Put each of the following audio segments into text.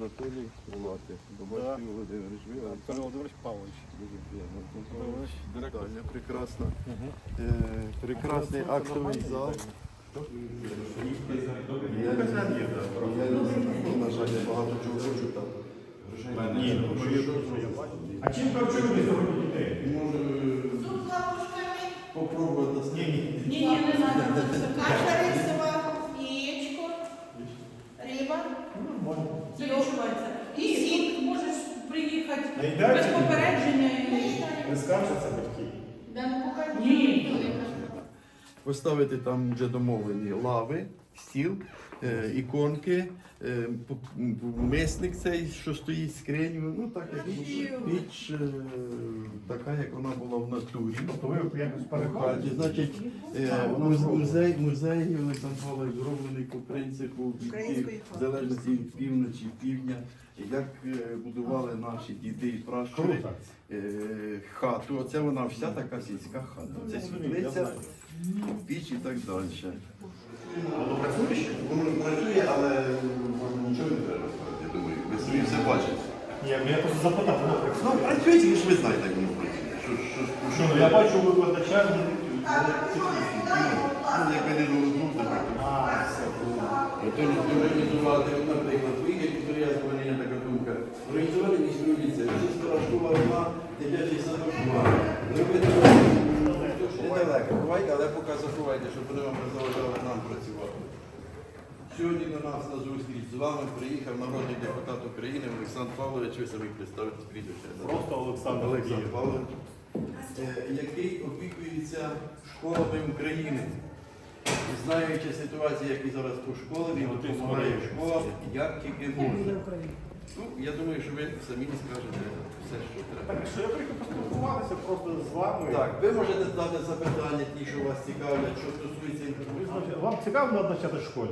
Анатолій Улати, Добавський Володимирович, ви Анатолій Володимирович Павлович. дуже приємно. Павлович. Директор, прекрасна. Е, Прекрасний актовий зал. Я, я, на жаль, я багато чого хочу там. Ні, ну, А чим харчуєте сьогодні дітей? Може попробувати Ні, ні. Ні, ні, не надо. Каша рисова, яєчко, риба, залишується. І сік можеш приїхати Наїдаєте? без попередження. і- Не скаржаться батьки? Ні. Поставити там вже домовлені лави, стіл, е, іконки, е, п- мисник цей, що стоїть скриню. Ну так як піч е, така, як вона була в натурі. Тобто ви якось Хаті. перекладаєте? Значить, е, муз- музей, музей Олександр Павлович зроблений по принципу від Української в залежності від півночі, півдня, як е, будували наші діди і пращури Круто. е, хату. Оце вона вся така сільська хата. Це світлиця. Піч і так далі. Воно працює ще? Воно працює, але нічого не треба. Я думаю, ви собі все бачите. Ні, ну я просто запитав, воно Ну, працює? працює, тільки ж ви знаєте, як воно працює. Що, що, Що, ну я бачу викладача. Ну, якби не було так. А, все. Тому організувати, от, наприклад, виїхати підприємство, мене є така думка, організувати міську ліцею, сільська школа одна, дитячий садок два. Зробити недалеко, бувайте, але поки заховайте, щоб вони вам не заважали нам працювати. Сьогодні до нас на зустріч з вами приїхав народний депутат України Олександр Павлович, ви самі представите прізвище. Просто Олександр Олександр. Павлович, е, який опікується школами України. Знаючи ситуацію, які зараз по школах, він допомагає школам, як тільки може. Ну, я думаю, що ви самі скажете все, що треба. Так, що я приїхав поспілкуватися просто з вами. Так, ви можете задати запитання, ті, що вас цікавлять, що стосується інформації. Вам цікаво назначати в школі?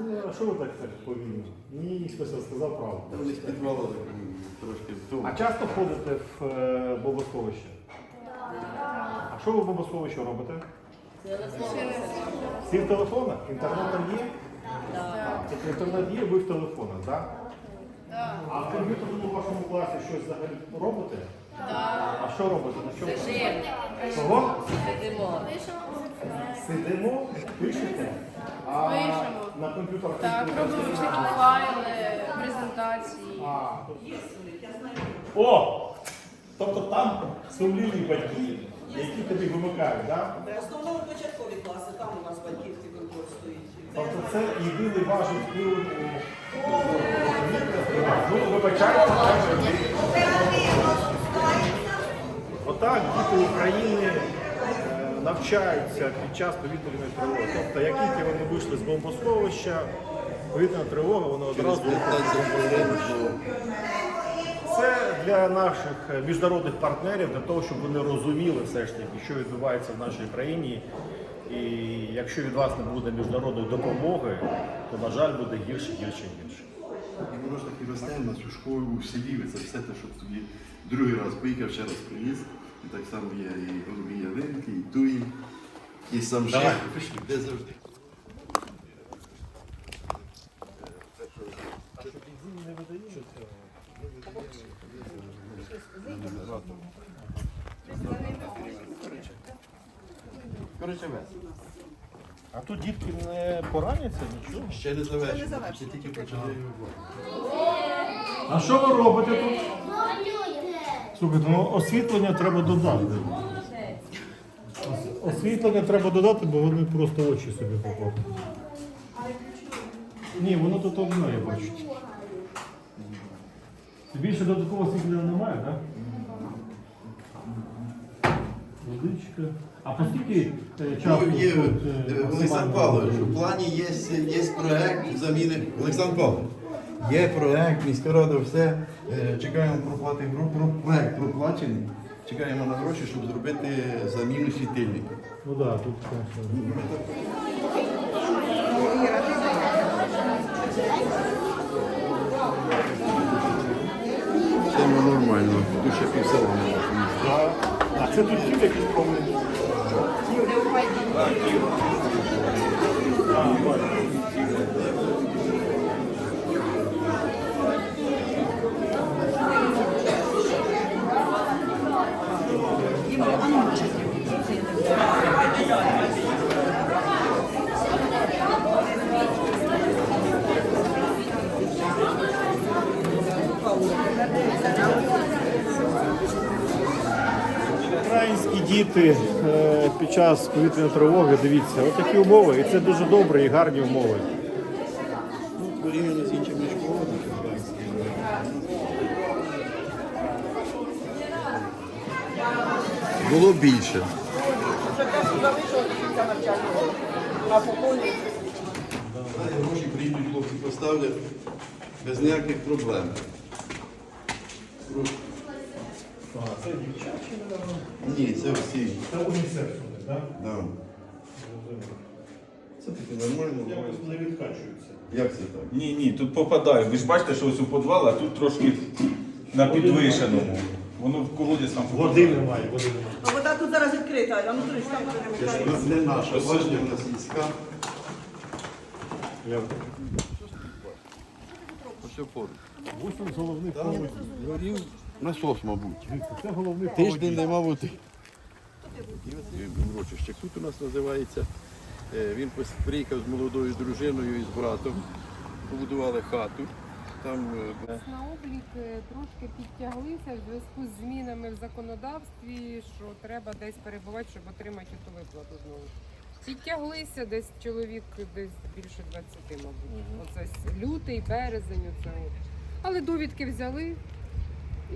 Ну, а що ви так так повільно? Ні, хтось сказав правду. Там десь підвало трошки в тому. А часто ходите в е, бомбосховище? А що ви в бомбосховищі робите? Всі в телефонах? Інтернет там є? Тобто інтернет є, ви в телефонах, так? А в комп'ютерному вашому класі щось взагалі робите? А що робите? На чому? Кого? Сидимо. Сидимо, пишете? А Пишемо. на комп'ютерах Так, робимо всякі файли, презентації. А, О! Тобто там сумлінні батьки, які тобі вимикають, так? В основному початкові класи, там у нас стоїть. Тобто це єдиний важний вплив у Ну, вибачайте, так, Отак діти України е, навчаються під час повітряної тривоги. Тобто, як тільки вони вийшли з бомбосховища, повітряна тривога, вони одразу. 15. Це для наших е, міжнародних партнерів, для того, щоб вони розуміли все ж таки, що відбувається в нашій країні. І якщо від вас не буде міжнародної допомоги, то, на жаль, буде гірше, гірше, гірше. І воно ж таки росте в нас у школі, у селі, ви це все те, що тобі другий раз поїхав, ще раз приніс. І так само є і голові ялинки, і туї, і сам Давай. де завжди. Коротше, весело. А тут дітки не пораняться нічого. Ще не завершено, ще тільки почали. А що ви робите тут? Слухайте, ну освітлення треба додати. Ос- Освітлення треба додати, бо вони просто очі собі попадуть. Ні, воно тут одне, я бачу. Більше додаткового освітлення немає, так? Водичка. А по скільки е, часу? Ну, є, тут, е, Олександр? Павлович, у плані є, є проект заміни. Олександр Павлович, є проект, міська рада, все. Е, Чекаємо проплати про проект проплачений. Чекаємо на гроші, щоб зробити заміну світильника. Ну так, да, тут конечно. Це нормально, тут ще півсела можна. Це тут діти якісь проблеми? А, бачу. діти е, під час повітряної тривоги. Дивіться, отакі умови, і це дуже добре і гарні умови. Ну, порівняно з іншими школами. Було більше. Гроші приїдуть, хлопці поставлять без ніяких проблем. Ні, це всі. Це унісекс, так? Да. Це таке нормально. Якось не відкачуються. Як це так? Ні, ні, тут попадає. Ви ж бачите, що ось у підвал, а тут трошки на підвишеному. Воно в колодязь там Води немає, води немає. А вода тут зараз відкрита, а внутрі ж там ж не наша, бачите, в нас сільська. Я Ось поруч. Ось головний поводь. горів насос, мабуть. Це головний Тиждень не мав води. Урочище. Тут у нас називається. е, Він приїхав з молодою дружиною і з братом. Побудували хату. Там е, На облік е, трошки підтяглися в зв'язку з змінами в законодавстві, що треба десь перебувати, щоб отримати ту виплату знову. Підтяглися десь чоловік десь більше 20, мабуть. Оце лютий, березень, оце. Але довідки взяли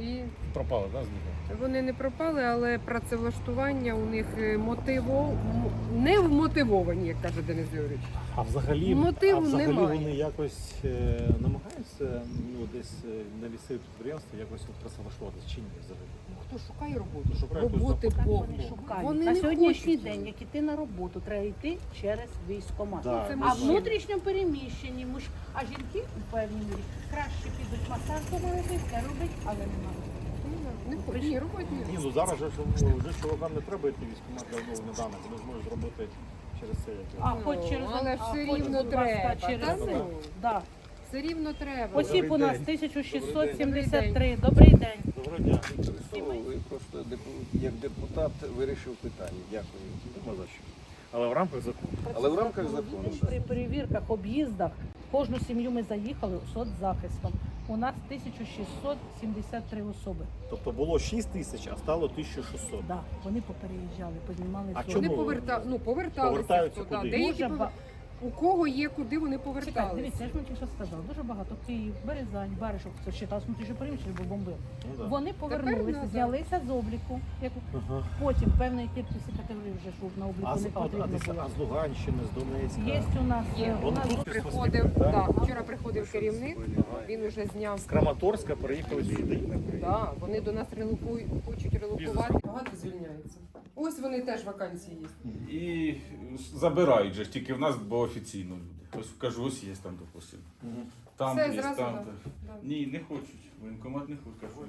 і пропали, так, з вони не пропали, але працевлаштування у них е, мотиво... не вмотивовані, як каже Денис Юрійович. А взагалі, Мотиву а взагалі немає. вони якось е, намагаються ну, десь е, на місцеві підприємства якось от працевлаштуватися чи ні взагалі? Ну, хто шукає роботу? Шукає, Роботи хтось повно. шукають. Вони на не сьогоднішній хочуть. день, як іти на роботу, треба йти через військкомат. Да. Це А внутрішньо переміщені, муж, а жінки мірі краще підуть масаж робити, все робить, але немає. Не хочуть. Ні, роботи Ні, ні. ну зараз же ж, вже чоловікам не треба йти військкомат для оновлення даних, вони зможуть зробити через це як. А хоч через Ну, але а все хоч, рівно будь ласка, треба. через Та це. ну. Да. Все рівно треба. Осіб у нас 1673. Добрий день. Доброго дня. Ви просто депу- як депутат вирішив питання. Дякую. Нема за що. Але в рамках закону. Але в рамках закону. При перевірках, об'їздах, кожну сім'ю ми заїхали соцзахистом. У нас 1673 особи. Тобто було 6 тисяч, а стало 1600. Да, вони попереїжджали, піднімали А зону. Вони чому? поверта... ну, поверталися. Повертаються туди. куди? Деякі Дуже повер- У кого є, куди вони поверталися. дивіться, я ж вам тільки що сказала. Дуже багато Київ, Березань, Баришок, це ще tas внутрішньо переміщення, бо бомбив. Ну, да. Вони повернулися, назад. знялися з обліку. Як Ага. потім певної кількості категорій вже щоб на А, обліку з, не а, а, потрібно було. а з Луганщини, з Донецька. Є у нас Є. е, у Вони нас тут Приходив, Да? вчора приходив керівник, він вже зняв. З Краматорська приїхали сюди. Да, вони до нас релокують, хочуть релокувати. Багато звільняється. Ось вони теж вакансії є. І забирають же ж тільки в нас, бо офіційно люди. Ось кажу, ось є там, допустимо. Там Все, є, зразу, там. да. Ні, не хочуть. Воєнкомат не хоче. кажу.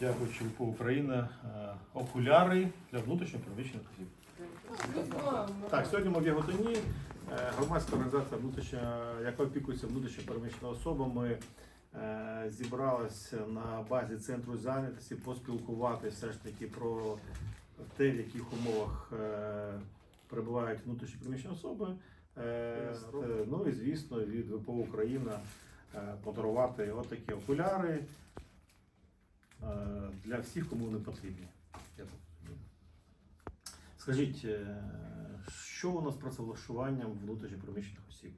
Дякуючи по Україна. е, Окуляри для внутрішньо переміщених осіб. Так, сьогодні ми в Яготині. Е, Громадська організація внутрішня, яка опікується внутрішньо переміщеними особами, е, зібралася на базі центру зайнятості поспілкуватися все ж таки про те, в яких умовах е, перебувають внутрішньо переміщені особи. Е, Ну і звісно, від ВПО Україна е, подарувати отакі окуляри для всіх, кому вони потрібні. Скажіть, що у нас з працевлаштуванням внутрішньо переміщених осіб?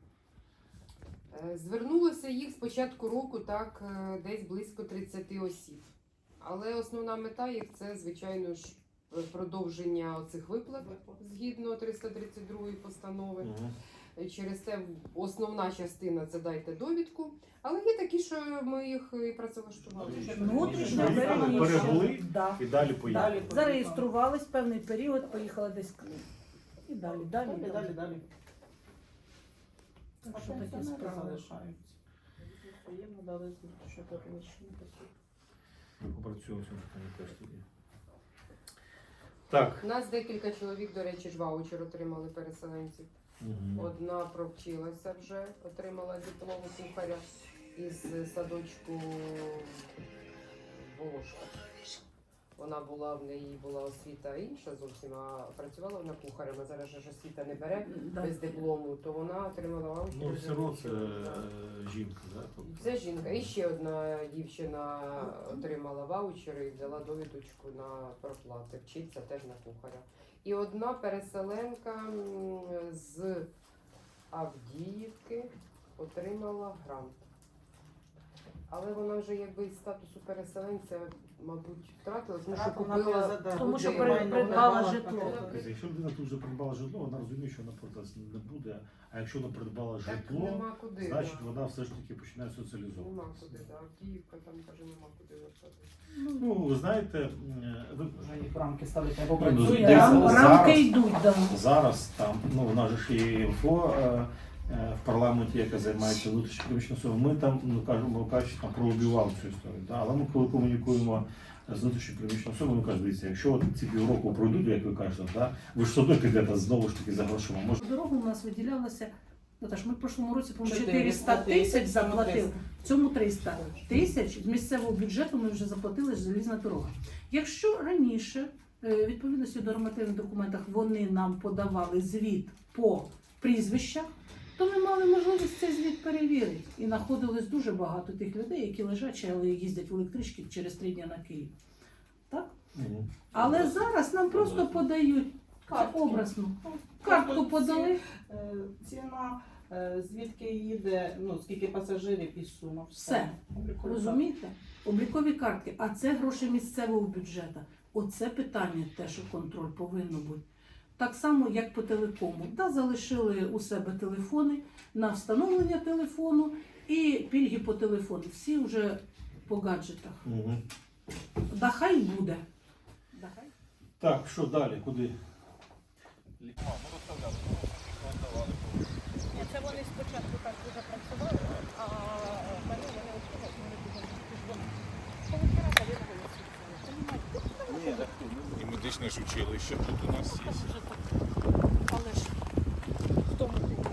Звернулося їх з початку року так десь близько 30 осіб. Але основна мета їх це, звичайно ж, продовження оцих виплат згідно 332 постанови. Е, Через це основна частина це дайте довідку. Але є такі, що ми їх і працевлаштували. внутрішньо перебули Да. і далі поїхали. Далі. Зареєструвались певний період, поїхали десь і далі, далі, Далі, далі, далі. Так що такі справи. залишаються. Приємно дали що теж тоді. Так. У нас декілька чоловік, до речі, ж ваучер отримали переселенців. Мгм. Одна провчилася вже, отримала диплом кухаря із садочку Волошка. Вона була в неї була освіта інша зовсім, а працювала вона кухарем. А зараз ж освіта не бере без диплому, то вона отримала ваучер. Ну, все одно це е, жінка. Це жінка. І ще одна дівчина отримала ваучери і взяла довідочку на проплати. Вчиться теж на кухаря. І одна переселенка з Авдіївки отримала грант. Але вона вже якби з статусу переселенця, мабуть, втратила, тому що купила Тому що придбала житло. Якщо людина тут вже придбала житло, вона розуміє, що вона платити не буде. А якщо вона придбала Так житло, нема куди. значить да. вона все ж таки починає соціалізовуватися. Нема куди, так. Авдіївка там каже, нема куди виплатити. Ну, ви знаєте, м, ви- Вже їх рамки ставити або Ну, працює, дивіться, або зараз- Рамки йдуть, да. зараз там, ну у нас же ж є інфо е, е, в парламенті, яка займається економічною. Ми там, ну кажемо, кажучи, там пролобівали цю історію. Да? Але ми коли комунікуємо з внутрішньою економічною особою, ми кажемо, дивіться, якщо от ці півроку пройдуть, як ви кажете, да, ви ж одно підете знову ж таки за грошима. Може, Дорогу у нас виділялося. Наташ, ми в прошлому році по 400 400 тисяч тисяч, заплатили. В цьому 300 тисяч з місцевого бюджету ми вже заплатили залізна дорога. Якщо раніше, е, відповідності до нормативних документах, вони нам подавали звіт по прізвищах, то ми мали можливість цей звіт перевірити. І знаходилось дуже багато тих людей, які лежачі, але їздять в електричці через три дні на Київ. Так? Мгм. Але зараз нам просто подають Картки. образно. Картку подали. Е, ціна, е, звідки їде, ну скільки пасажирів і сума. Все. Розумієте? Облікові картки, а це гроші місцевого бюджету. Оце питання, те, що контроль повинен бути. Так само, як по телекому. Да, залишили у себе телефони на встановлення телефону і пільги по телефону. Всі вже по гаджетах. Мгм. Да хай буде. Да хай. Так, що далі? Куди? Це вони спочатку так дуже працювали, а мене вони отримали, вони дуже І медичне ж училище тут у нас є. Але ж хто ми такі?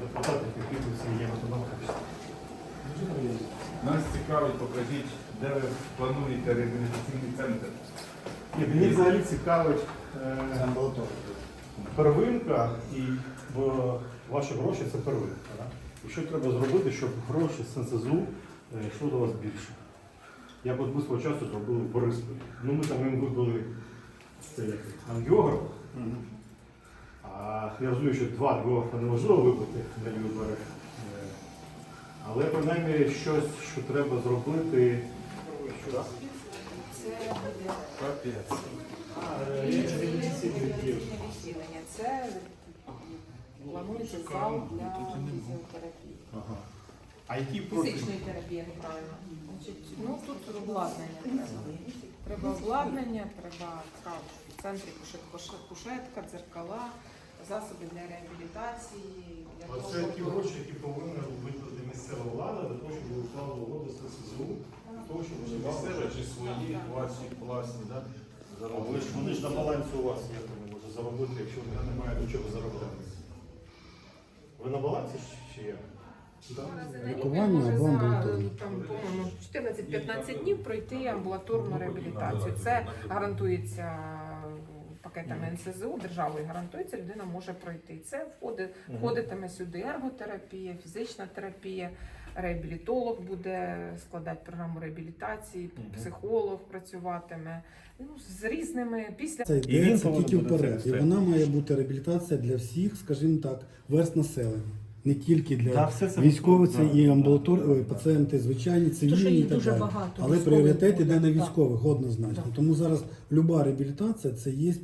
Депутати, які тут є економіка. Нас цікавить, покажіть, де ви плануєте реабілітаційний центр. Ні, мені взагалі цікавить е, первинка і бо ваші гроші це первинка. Да? І що треба зробити, щоб гроші з НСЗУ е, йшло до вас більше? Я от ми свого часу зробили в Борисполі. Ну ми там їм вибили це як ангіограф. А я розумію, що два ангіографа неможливо вибити на вибори. Але принаймні щось, що треба зробити. Капець. А, діяль. відділення. Це планується зал для фізіотерапії. Ага. А які профілі? Фізичної терапії, неправильно. Значить, ну тут обладнання треба. Треба обладнання, треба така в центрі кушет- кушетка, дзеркала, засоби для реабілітації, для Оце того, ті щоб- гроші, які повинна виплатити місцева влада для того, щоб уклали угоду з СЗУ, для того, щоб вони Місцеве чи свої, ваші, власні, да? Але ж вони ж на балансі у вас як вони можуть заробити, якщо вони немає до чого заробляти. Ви на балансі чи як? Лікування або амбулаторне. Там, по-моєму, 14-15 днів пройти амбулаторну реабілітацію. Це гарантується пакетами НСЗУ, державою гарантується, людина може пройти. Це входить, входитиме сюди ерготерапія, фізична терапія, реабілітолог буде складати програму реабілітації, психолог працюватиме. Ну, з різними після Це І він йдеться тільки вперед. І вона має бути реабілітація для всіх, скажімо так, верст населення. Не тільки для Да, все це- військових, це да, і да, амбулатор... да, да. пацієнти звичайні, цивільні і так дуже далі. багато. Але пріоритет іде на військових, однозначно. Тому зараз люба реабілітація це є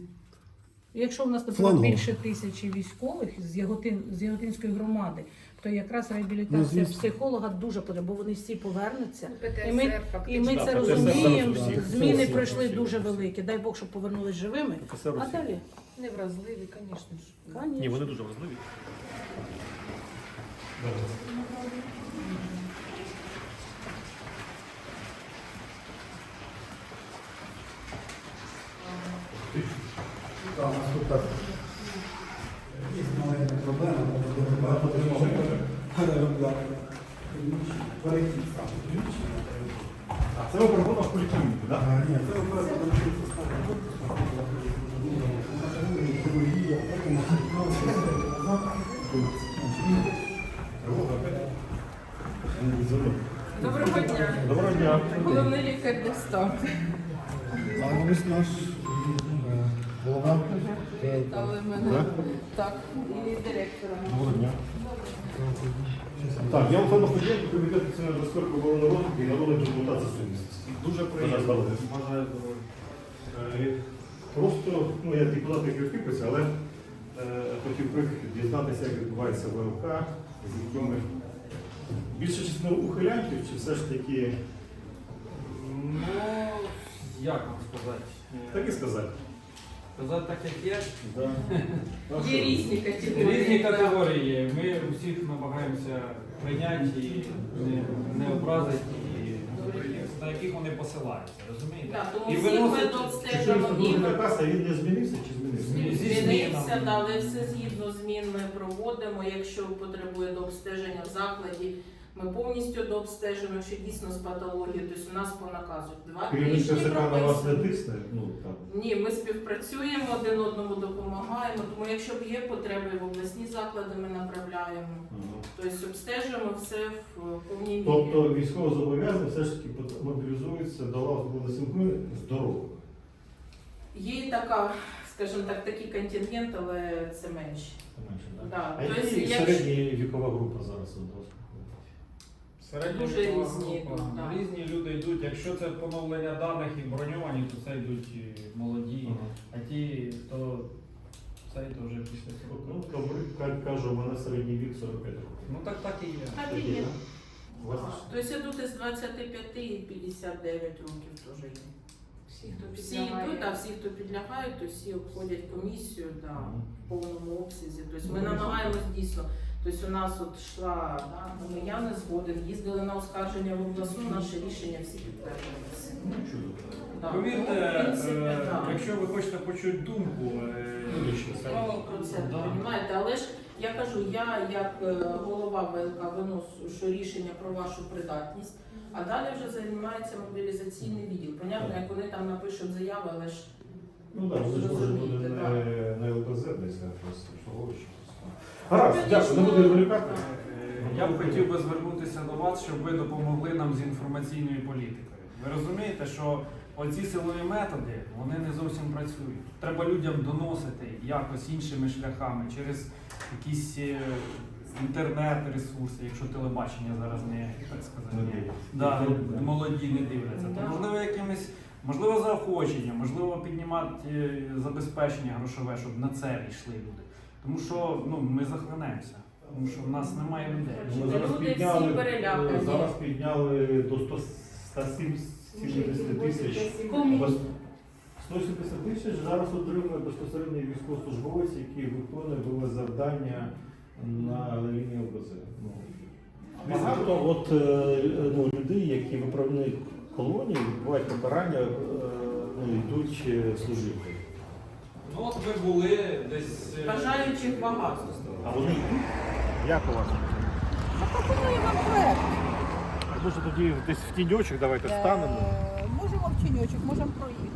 Якщо в нас наприклад, Флангова. більше тисячі військових з Яготин з Яготинської громади, то якраз реабілітація Ну, звісно. психолога дуже потрібна, бо вони всі повернуться. І ми, і ми Да, це ПТСР розуміємо. зараз всіх. Зміни Всіх, пройшли всіх. дуже великі. Дай Бог, щоб повернулись живими. Це А Росія. далі, невразливі, звісно ж. Ні, вони дуже важливі. Так. Є маленька проблема, переробляти. Сам. А це ви проходимо в поліклініку, так? Ні, це навчитися ставити. Доброго дня. Доброго дня. Головний лікар Десток. А ось наш е, голова. Але мене так, і директора. Доброго дня. Так, я Олександр Ходєнко, комітет національної безпеки оборони розвитку і народної депутат сумісності. Дуже приємно. Бажаю здоров'я. Е, Просто, ну я депутат як Євкипець, але е, хотів би дізнатися, як відбувається ВЛК, з якими більше частина ухилянтів, чи все ж таки, Ну, як вам сказати? так і сказати. Сказати так, як є. Да. Є різні категорії. Різні так. категорії. Ми всіх намагаємося прийняти і не, не образити, і на яких вони посилаються, розумієте? Так, тому І всіх ми Чи через обстежимо їх. служба каса він не змінився чи змінився? Зі Змінився, змінами. але все згідно змін ми проводимо. Якщо потребує до обстеження в закладі, ми повністю до обстежуємо, якщо дійсно з патологією. Тобто у нас по наказу два на вас не тисне? Ну, так. Ні, ми співпрацюємо, один одному допомагаємо. Тому якщо б є потреби в обласні заклади, ми направляємо. Ага. Тобто обстежуємо все в повній мірі. Тобто військово зобов'язаний все ж таки мобілізується до Збройних сил України. Є і така, скажімо так, такий контингент, але це менше. Це менше, так? Да. А Тобто, які якщо- середня вікова група зараз у вас? Середня Дуже вікова різні група. йдуть, да. Різні люди йдуть. Якщо це поновлення даних і броньовані, то це йдуть і молоді. Ага. А ті, хто це то вже після цього. Ну, то як кажу, у мене середній вік 45 років. Ну так так і є. Так і Такий, є. да? У вас Тобто йдуть із 25 і 59 років теж є. Всі, хто Всі йдуть, а всі, хто підлягають, то всі обходять комісію да, в повному обсязі. Тобто ми намагаємось дійсно. Тобто у нас от йшла, да, ну, я не згоден, їздили на оскарження в обласну, наше рішення всі підтвердилися. Ну, чудо. Да. Повірте, Ну, в принципі, е, да. якщо ви хочете почути думку, е, Ну, про це Да. розумієте, але ж я кажу, я як е, голова ВЛК виношу що рішення про вашу придатність, а далі вже займається мобілізаційний відділ. Понятно, як вони там напишуть заяви, але ж Ну так, вони ж може буде да. не, не ЛБЗ десь якось обслуговуючи. Гаразд, дякую, не буду відволікати. Е, Я б хотів би звернутися до вас, щоб ви допомогли нам з інформаційною політикою. Ви розумієте, що оці силові методи вони не зовсім працюють. Треба людям доносити якось іншими шляхами через якісь е, інтернет-ресурси, якщо телебачення зараз не так сказати, Не да, молоді не дивляться. То можливо якимись. Можливо, заохочення, можливо, піднімати е, забезпечення грошове, щоб на це йшли люди. Тому що ну, ми захлинемося, тому що в нас немає людей. Ну, Ми зараз Люди підняли, перелякані. зараз підняли до 100 170 тисяч. Кому? Без- 170 тисяч зараз отримує безпосередньо військовослужбовець, який виконує бойове завдання на лінії ОБЗ. Ну, Багато от, е, ну, людей, які в управлінні колонії відбувають покарання, е, ну, йдуть е, служити. Ну от ви були десь. бажаючих багато. А вони йдуть? Як у вас? Пропоную вам проект. Може тоді десь в тіньочок давайте станемо. Можемо в чинючок, можемо проїхати.